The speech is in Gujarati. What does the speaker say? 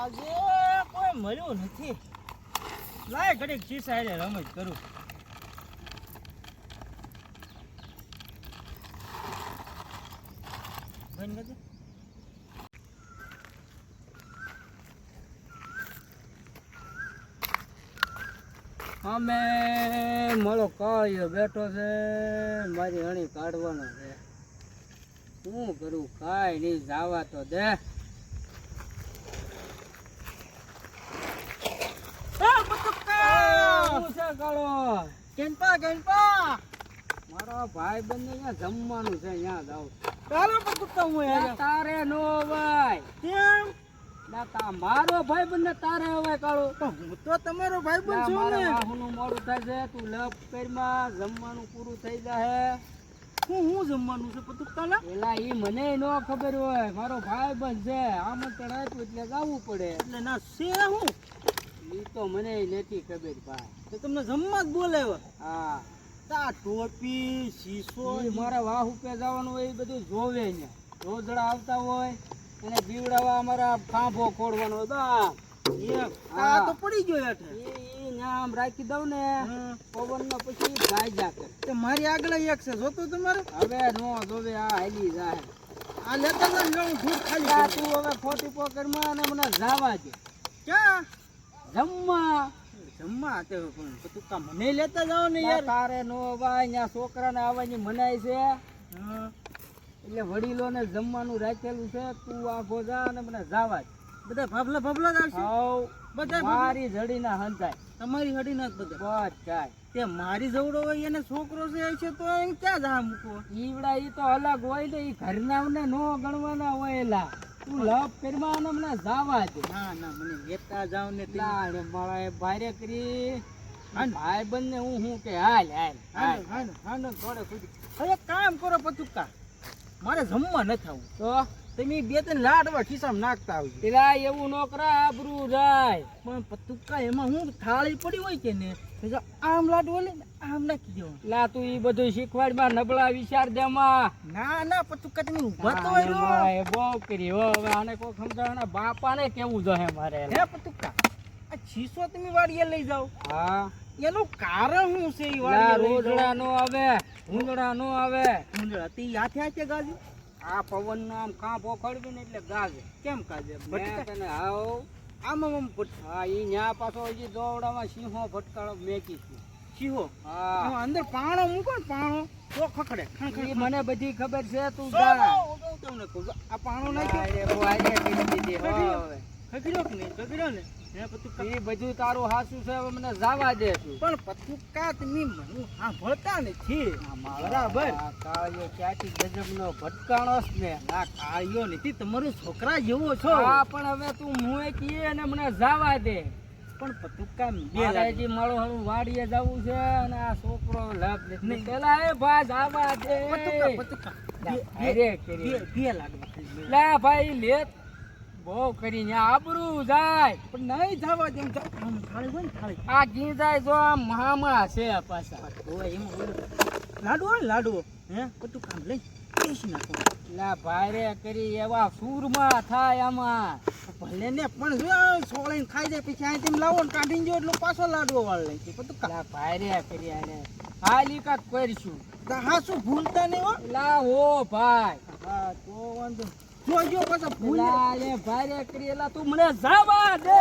આજે કોઈ મળ્યું નથી. લાય ઘડીક ચી સાઈડે રમત કરું. બંધ કરી અમે મારો કાળિયો બેઠો છે, મારી અણી કાઢવાનો છે. શું કરું, કાંઈ નહીં, જાવા તો દે આ બટુકા! શું છે કાળો કેનપા ગણપા! મારો ભાઈ બંને અહીંયા જમવાનું છે અહીંયા જાવ ચાલો બટુકા હું યાર તારે નો ભાઈ કેમ? દાતા મારો ભાઈ બંને તારે હવે કાળો. હું તો તમારો ભાઈ બંધ છું ને. વાહુનું મોડું થાય છે તું લપ કરીમાં જમવાનું પૂરું થઈ જાય હું હું જમવાનું છે બટુકા લા પેલા ઈ મને નો ખબર હોય. મારો ભાઈ બંધ છે આમંત્રણ આપ્યું એટલે ગાવું પડે. એટલે ના છે હું? ઈ તો મને નથી ખબર ભાઈ. તો તમને જમવા જ બોલાવ્યો? હા. તા ટોપી શીશો મારા વાહ ઉપર જવાનું હોય એ બધું જોવે ને. રોજડા આવતા હોય અને બીવડાવા અમારા ફાંફો ખોડવાનો હતો આ તો પડી ગયો ન્યા આમ રાખી દઉં ને હા. પવનનો પછી ગાયજા કરે. મારી આગળ એક છે જોતું તમારે? હવે નો જોવે આ હાલી જાય. આ લેતા હું ખાલી તું હવે ખોટી પોકરમાં અને મને જાવા દે. ક્યાં? જમવા. જમવા તો પણ બટુકા મને લેતા જાઓ ને યાર. તારે નો ભાઈ ત્યાં છોકરાને આવવાની મનાય છે. એટલે વડીલોને જમવાનું રાખેલું છે. તું આખો જા અને મને જાવા બધા ભાભલા ભાભલા જ આવશે? હાવ. બધા મારી મારી જડીના હંતાય તમારી હડી ના બધા. બસ જાય તે મારી જવડો હોય એને છોકરો છે એ છે તો એમ ક્યાં જા મૂકો ઈવડા ઈ તો અલગ હોય ને ઈ ના નો ગણવાના હોય એલા. તું લવ કરવા મને જાવા દે. ના ના મને લેતા જાવ ને તે. લા રે મારા એ ભારે કરી. ભાઈ બંને હું હું કે હાલ હાલ હાલ. હાલ હાલો હાલો થોડે સુધી હવે કામ કરો પચુકા મારે જમવા ન થવું તો? તમે બે ત્રણ લાડવા ખિસ્સામાં નાખતા આવજો. પેલા એવું નોકરા આબરું જાય પણ પતુકા એમાં હું થાળી પડી હોય કે ને આમ લાડુ હોય ને આમ નાખી દેવાનું. લા તું ઈ બધું શીખવાડમાં નબળા વિચાર દેમાં ના ના પતુકા તમે ઊભા તો હોય બહુ કરી. હો હવે આને કોઈ સમજાવવાના બાપાને કેવું જોઈએ મારે. હે પતુકા આ છીસો તમે વાડીએ લઈ જાઓ. હા. એનું કારણ શું છે એ વાડીએ રોજડા નો આવે ભૂંગળા નો આવે. ઊંધળા તે હાથે હાથે ગાજુ? આ પવન નો આમ કાં ખડવી ને એટલે ગાગે કેમ કાજે મેં તને હાવ આમ આમ હા ઈ ન્યા પાછો હજી દોવડામાં સિંહો ભટકાળો મેકી છે. સિંહો? હા. અંદર પાણો મૂકો ને પાણો. તો ખખડે. ખણ ખણ મને બધી ખબર છે તું જો, તમને કહું આ પાણો નાખ્યો. અરે વારે કે નહીં? ખખડ્યો ને? હે પતુક્કા ઈ બધું તારું હાસું છે હવે મને જાવા દે તું. પણ પતુક્કા તમે મને સાંભળતા નથી? બરાબર. કાળિયો ક્યાંથી ગજબનો ભટકાણો છે ને? આ કાળિયો નથી તમારો છોકરા જેવો છો. હા પણ હવે તું મુએ કીએ ને મને જાવા દે. પણ પતુકા બે હજી મારો હારું વાડીએ જવું છે અને આ છોકરો લાભ નથી પેલા એ ભા જાવા દે. પતુકા. બે બે લાગવા લા ભાઈ લેત બહુ કરીને આબરૂ જાય. પણ નહીં જવા દેમ થાળી હોય ને થાળી. આ ઘી જાય જો આ મહામા છે પાછા. હોય એમાં ઓલું લાડુ હોય ને લાડુ? હે? બધું કામ લઈ બેસી નાખો લા ભાઈ કરી એવા સૂરમાં થાય આમાં. ભલે ને પણ જો આ સોળીને ખાઈ જાય પછી અહીં તેમ લાવો ને કાઢીને જો એટલો પાછો લાડવો વાળ લઈ પતુક્કા લા ભાઈ કરી આને. હાલી કાક કરીશું. હા શું ભૂલતા નહીં હો. લા હો ભાઈ. હા તો વાંધો. જોજો પાછા ભૂલ લા ભાઈ રે કરી એલા તું મને જવા દે.